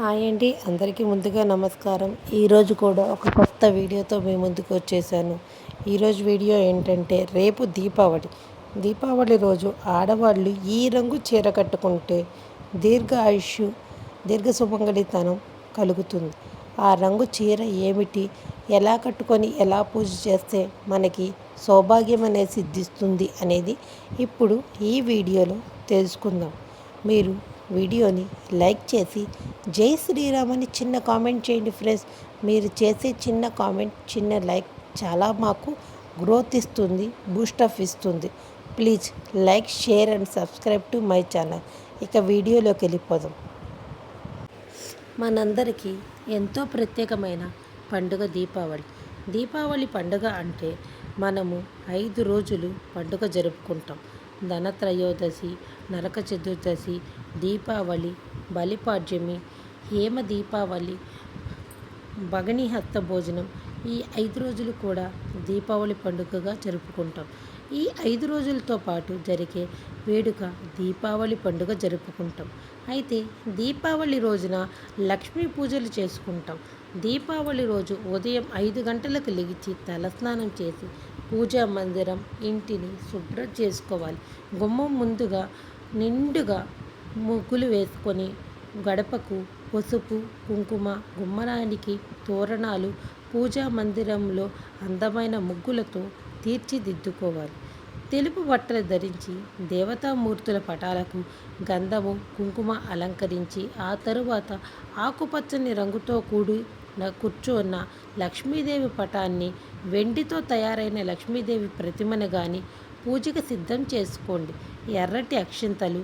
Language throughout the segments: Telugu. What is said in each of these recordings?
హాయ్ అండి. అందరికీ ముందుగా నమస్కారం. ఈరోజు కూడా ఒక కొత్త వీడియోతో మీ ముందుకు వచ్చేసాను. ఈరోజు వీడియో ఏంటంటే రేపు దీపావళి. దీపావళి రోజు ఆడవాళ్ళు ఈ రంగు చీర కట్టుకుంటే దీర్ఘ ఆయుష్ దీర్ఘ సుమంగళితనం కలుగుతుంది. ఆ రంగు చీర ఏమిటి? ఎలా కట్టుకొని ఎలా పూజ చేస్తే మనకి సౌభాగ్యం అనేది సిద్ధిస్తుంది అనేది ఇప్పుడు ఈ వీడియోలో తెలుసుకుందాం. మీరు వీడియోని లైక్ చేసి జై శ్రీరామ్ అని చిన్న కామెంట్ చేయండి ఫ్రెండ్స్. మీరు చేసే చిన్న కామెంట్ చిన్న లైక్ చాలా మాకు గ్రోత్ ఇస్తుంది బూస్టప్ ఇస్తుంది. Please like share and subscribe to my channel. ఇక వీడియోలోకి వెళ్ళిపోదాం. మనందరికీ ఎంతో ప్రత్యేకమైన పండుగ దీపావళి. దీపావళి పండుగ అంటే మనము ఐదు రోజులు పండుగ జరుపుకుంటాం. ధనత్రయోదశి నరక చతుర్దశి దీపావళి బలిపాడ్యమి హేమ దీపావళి భగని హస్త భోజనం ఈ ఐదు రోజులు కూడా దీపావళి పండుగగా జరుపుకుంటాం. ఈ ఐదు రోజులతో పాటు జరిగే వేడుక దీపావళి పండుగ జరుపుకుంటాం. అయితే దీపావళి రోజున లక్ష్మీ పూజలు చేసుకుంటాం. దీపావళి రోజు ఉదయం ఐదు గంటలకు లెగిచి తలస్నానం చేసి పూజా మందిరం ఇంటిని శుభ్రం చేసుకోవాలి. గుమ్మం ముందుగా నిండుగా ముగ్గులు వేసుకొని గడపకు పసుపు కుంకుమ గుమ్మరానికి తోరణాలు పూజా మందిరంలో అందమైన ముగ్గులతో తీర్చిదిద్దుకోవాలి. తెలుపు బట్టలు ధరించి దేవతామూర్తుల పటాలకు గంధము కుంకుమ అలంకరించి ఆ తరువాత ఆకుపచ్చని రంగుతో కూడి కూర్చున్న లక్ష్మీదేవి పటాన్ని వెండితో తయారైన లక్ష్మీదేవి ప్రతిమను కానీ పూజకు సిద్ధం చేసుకోండి. ఎర్రటి అక్షింతలు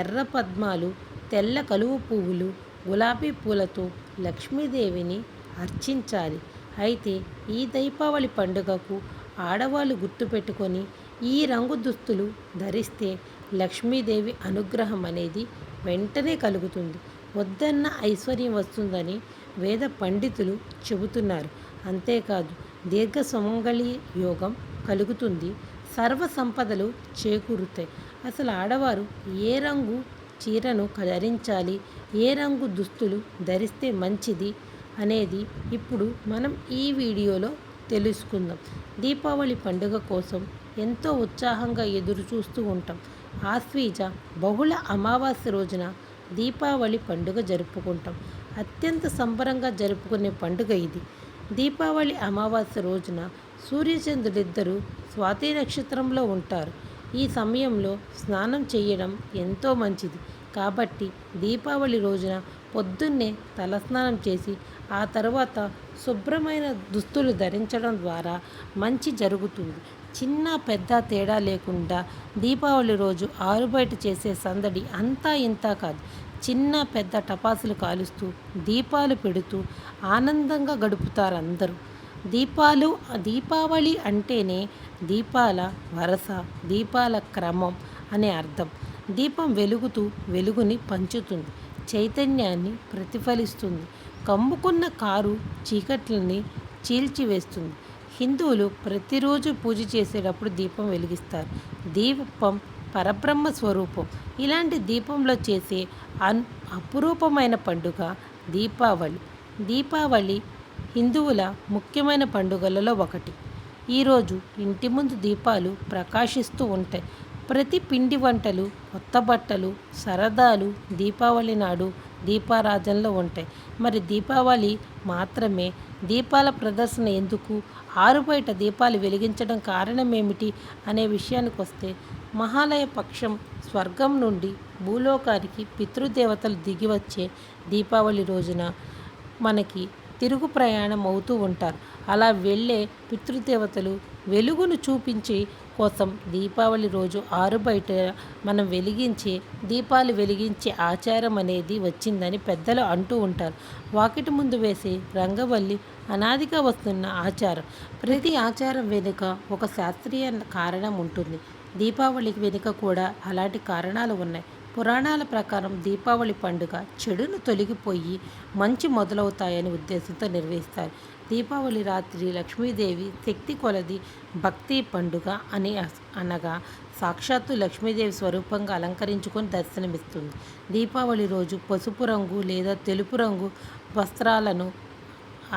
ఎర్ర పద్మాలు తెల్ల కలువ పువ్వులు గులాబీ పూలతో లక్ష్మీదేవిని అర్చించాలి. అయితే ఈ దీపావళి పండుగకు ఆడవాళ్ళు గుర్తుపెట్టుకొని ఈ రంగు దుస్తులు ధరిస్తే లక్ష్మీదేవి అనుగ్రహం అనేది వెంటనే కలుగుతుంది. వద్దన్న ఐశ్వర్యం వస్తుందని వేద పండితులు చెబుతున్నారు. అంతేకాదు దీర్ఘ సుమంగళి యోగం కలుగుతుంది. సర్వ సంపదలు చేకూరుతాయి. అసలు ఆడవారు ఏ రంగు చీరను ధరించాలి? ఏ రంగు దుస్తులు ధరిస్తే మంచిది? అనేది ఇప్పుడు మనం ఈ వీడియోలో తెలుసుకుందాం. దీపావళి పండుగ కోసం ఎంతో ఉత్సాహంగా ఎదురు చూస్తూ ఉంటాం. ఆశ్వీజ బహుళ అమావాస్య రోజున దీపావళి పండుగ జరుపుకుంటాం. అత్యంత సంబరంగా జరుపుకునే పండుగ ఇది. దీపావళి అమావాస్య రోజున సూర్యచంద్రుడిద్దరూ స్వాతి నక్షత్రంలో ఉంటారు. ఈ సమయంలో స్నానం చేయడం ఎంతో మంచిది. కాబట్టి దీపావళి రోజున పొద్దున్నే తలస్నానం చేసి ఆ తర్వాత శుభ్రమైన దుస్తులు ధరించడం ద్వారా మంచి జరుగుతుంది. చిన్న పెద్ద తేడా లేకుండా దీపావళి రోజు ఆరుబయట చేసే సందడి అంతా ఇంత కాదు. చిన్న పెద్ద టపాసులు కాలుస్తూ దీపాలు పెడుతూ ఆనందంగా గడుపుతారు అందరూ దీపాలు దీపావళి అంటేనే దీపాల వరస దీపాల క్రమం అనే అర్థం. దీపం వెలుగుతూ వెలుగుని పంచుతుంది చైతన్యాన్ని ప్రతిఫలిస్తుంది. కమ్ముకున్న కారు చీకట్లని చీల్చివేస్తుంది. హిందువులు ప్రతిరోజు పూజ చేసేటప్పుడు దీపం వెలిగిస్తారు. దీపం పరబ్రహ్మ స్వరూపం. ఇలాంటి దీపంలో చేసే అన్ అపురూపమైన పండుగ దీపావళి. దీపావళి హిందువుల ముఖ్యమైన పండుగలలో ఒకటి. ఈరోజు ఇంటి ముందు దీపాలు ప్రకాశిస్తూ ఉంటాయి. ప్రతి పిండి వంటలు కొత్త బట్టలు సరదాలు దీపావళి నాడు దీపారాధనలో ఉంటాయి. మరి దీపావళి మాత్రమే దీపాల ప్రదర్శన ఎందుకు ఆరు బయట దీపాలు వెలిగించడం కారణం ఏమిటి అనే విషయానికి వస్తే మహాలయ పక్షం స్వర్గం నుండి భూలోకానికి పితృదేవతలు దిగి వచ్చే దీపావళి రోజున మనకి తిరుగు ప్రయాణం అవుతూ ఉంటారు. అలా వెళ్ళే పితృదేవతలు వెలుగును చూపించి కోసం దీపావళి రోజు ఆరు బయట మనం వెలిగించి దీపాలు వెలిగించే ఆచారం అనేది వచ్చిందని పెద్దలు అంటూ ఉంటారు. వాకిటి ముందు వేసే రంగవల్లి అనాదిగా వస్తున్న ఆచారం. ప్రతి ఆచారం వెనుక ఒక శాస్త్రీయ కారణం ఉంటుంది. దీపావళికి వెనుక కూడా అలాంటి కారణాలు ఉన్నాయి. పురాణాల ప్రకారం దీపావళి పండుగ చెడును తొలగిపోయి మంచి మొదలవుతాయని ఉద్దేశంతో నిర్వహిస్తారు. దీపావళి రాత్రి లక్ష్మీదేవి శక్తి కొలది భక్తి పండుగ అని అనగా సాక్షాత్తు లక్ష్మీదేవి స్వరూపంగా అలంకరించుకొని దర్శనమిస్తుంది. దీపావళి రోజు పసుపు రంగు లేదా తెలుపు రంగు వస్త్రాలను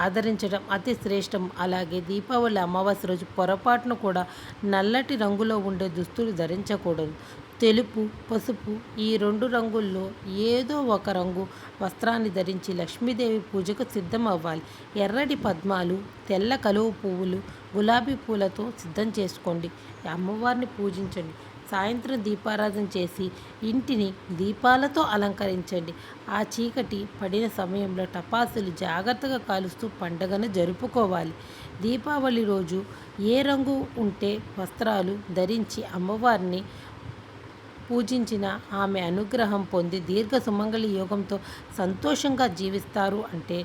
ఆదరించడం అతి శ్రేష్టం. అలాగే దీపావళి అమావాస్య రోజు పొరపాటును కూడా నల్లటి రంగులో ఉండే దుస్తులు ధరించకూడదు. తెలుపు పసుపు ఈ రెండు రంగుల్లో ఏదో ఒక రంగు వస్త్రాన్ని ధరించి లక్ష్మీదేవి పూజకు సిద్ధం అవ్వాలి ఎర్రటి పద్మాలు తెల్ల కలువ పువ్వులు గులాబీ పూలతో సిద్ధం చేసుకోండి. అమ్మవారిని పూజించండి. సాయంత్రం దీపారాధన చేసి ఇంటిని దీపాలతో అలంకరించండి. ఆ చీకటి పడిన సమయంలో టపాసులు జాగ్రత్తగా కాలుస్తూ పండగను జరుపుకోవాలి. దీపావళి రోజు ఏ రంగు ఉంటే వస్త్రాలు ధరించి అమ్మవారిని పూజించిన ఆమె అనుగ్రహం పొంది దీర్ఘ సుమంగళి యోగంతో సంతోషంగా జీవిస్తారు అంటే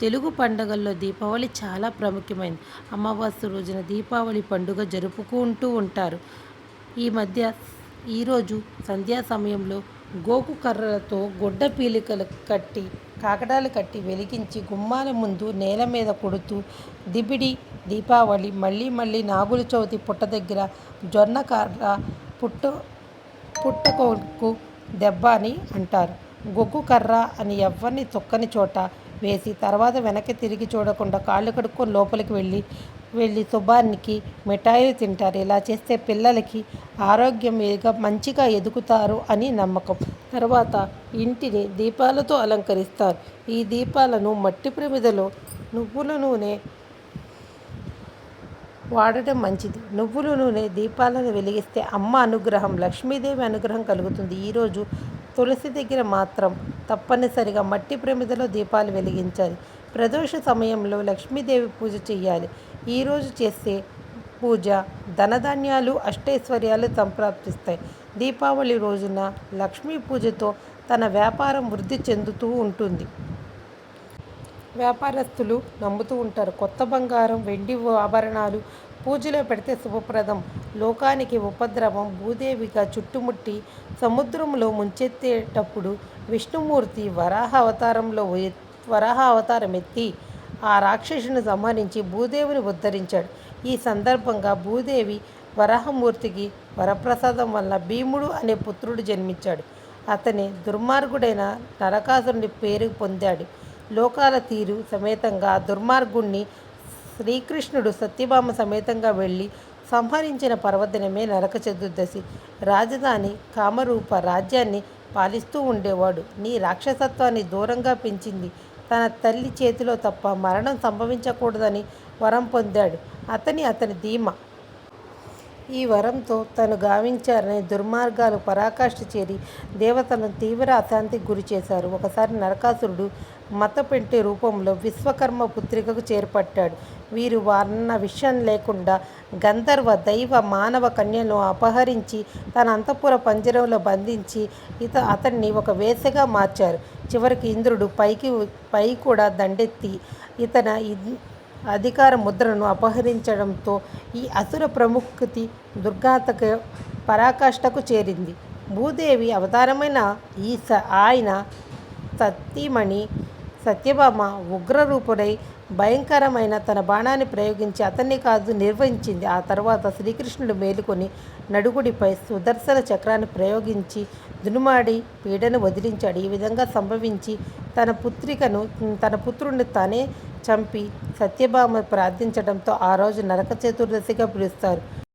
తెలుగు పండుగల్లో దీపావళి చాలా ప్రాముఖ్యమైనది అమావాస్య రోజున దీపావళి పండుగ జరుపుకుంటూ ఉంటారు. ఈ మధ్య ఈరోజు సంధ్యా సమయంలో గోకు కర్రలతో గొడ్డ పీలికలు కట్టి కాకడాలు కట్టి వెలిగించి గుమ్మాల ముందు నేల మీద కొడుతూ దిబిడి దీపావళి మళ్ళీ మళ్ళీ నాగుల చవితి పుట్ట దగ్గర జొన్నకర్ర పుట్ట పుట్టకోకు పుట్టకొక్కు దెబ్బ అని అంటారు. గొగ్గు కర్ర అని ఎవరిని తొక్కని చోట వేసి తర్వాత వెనక్కి తిరిగి చూడకుండా కాళ్ళు కడుక్కొని లోపలికి వెళ్ళి వెళ్ళి శుభానికి మిఠాయిలు తింటారు. ఇలా చేస్తే పిల్లలకి ఆరోగ్యం మీదుగా మంచిగా ఎదుగుతారు అని నమ్మకం. తర్వాత ఇంటిని దీపాలతో అలంకరిస్తారు. ఈ దీపాలను మట్టి ప్రమిదలో నువ్వుల నూనె వాడటం మంచిది. నువ్వులు నూనె దీపాలను వెలిగిస్తే అమ్మ అనుగ్రహం లక్ష్మీదేవి అనుగ్రహం కలుగుతుంది. ఈరోజు తులసి దగ్గర మాత్రం తప్పనిసరిగా మట్టి ప్రమిదలో దీపాలు వెలిగించాలి. ప్రదోష సమయంలో లక్ష్మీదేవి పూజ చేయాలి ఈరోజు చేసే పూజ ధనధాన్యాలు అష్టైశ్వర్యాలు సంప్రాప్తిస్తాయి. దీపావళి రోజున లక్ష్మీ పూజతో తన వ్యాపారం వృద్ధి చెందుతూ ఉంటుంది. వ్యాపారస్తులు నమ్ముతూ ఉంటారు. కొత్త బంగారం వెండి ఆభరణాలు పూజలో పెడితే శుభప్రదం. లోకానికి ఉపద్రవం భూదేవిగా చుట్టుముట్టి సముద్రంలో ముంచెత్తేటప్పుడు విష్ణుమూర్తి వరాహ అవతారంలో వరాహ అవతారం ఎత్తి ఆ రాక్షసుని సంహరించి భూదేవిని ఉద్ధరించాడు. ఈ సందర్భంగా భూదేవి వరాహమూర్తికి వరప్రసాదం వల్ల భీముడు అనే పుత్రుడు జన్మించాడు. అతని దుర్మార్గుడైన నరకాసురుని పేరు పొందాడు. లోకాల తీరు సమేతంగా దుర్మార్గుణ్ణి శ్రీకృష్ణుడు సత్యభామ సమేతంగా వెళ్ళి సంహరించిన పర్వదినమే నరక చతుర్దశి. రాజధాని కామరూప రాజ్యాన్ని పాలిస్తూ ఉండేవాడు. నీ రాక్షసత్వాన్ని దూరంగా పెంచింది. తన తల్లి చేతిలో తప్ప మరణం సంభవించకూడదని వరం పొందాడు. అతని అతని ధీమ ఈ వరంతో తను గావించారని దుర్మార్గాలు పరాకాష్ఠ చేరి దేవతలను తీవ్ర అశాంతికి గురి చేశారు. ఒకసారి నరకాసురుడు మతపెంటి రూపంలో విశ్వకర్మ పుత్రికకు చేర్పట్టాడు వీరు వారన్న విషయం లేకుండా గంధర్వ దైవ మానవ కన్యను అపహరించి తన అంతఃపుర పంజరంలో బంధించి ఇత అతన్ని ఒక వేసగా మార్చారు. చివరికి ఇంద్రుడు పైకి పై కూడా దండెత్తి ఇతన అధికార ముద్రను అపహరించడంతో ఈ అసుర ప్రముఖతి దుర్గాతక పరాకాష్ఠకు చేరింది. భూదేవి అవతారమైన ఈ స ఆయన సతీమణి సత్యభామ ఉగ్రరూపుడై భయంకరమైన తన బాణాన్ని ప్రయోగించి అతన్ని కాదు నిర్వహించింది. ఆ తర్వాత శ్రీకృష్ణుడు మేలుకొని నడుగుడిపై సుదర్శన చక్రాన్ని ప్రయోగించి దునుమాడి పీడను వదిలించాడు. ఈ విధంగా సంభవించి తన పుత్రికను తన పుత్రుడిని తానే చంపి సత్యభామ ప్రార్థించడంతో ఆ రోజు నరక చతుర్దశిగా పిలుస్తారు.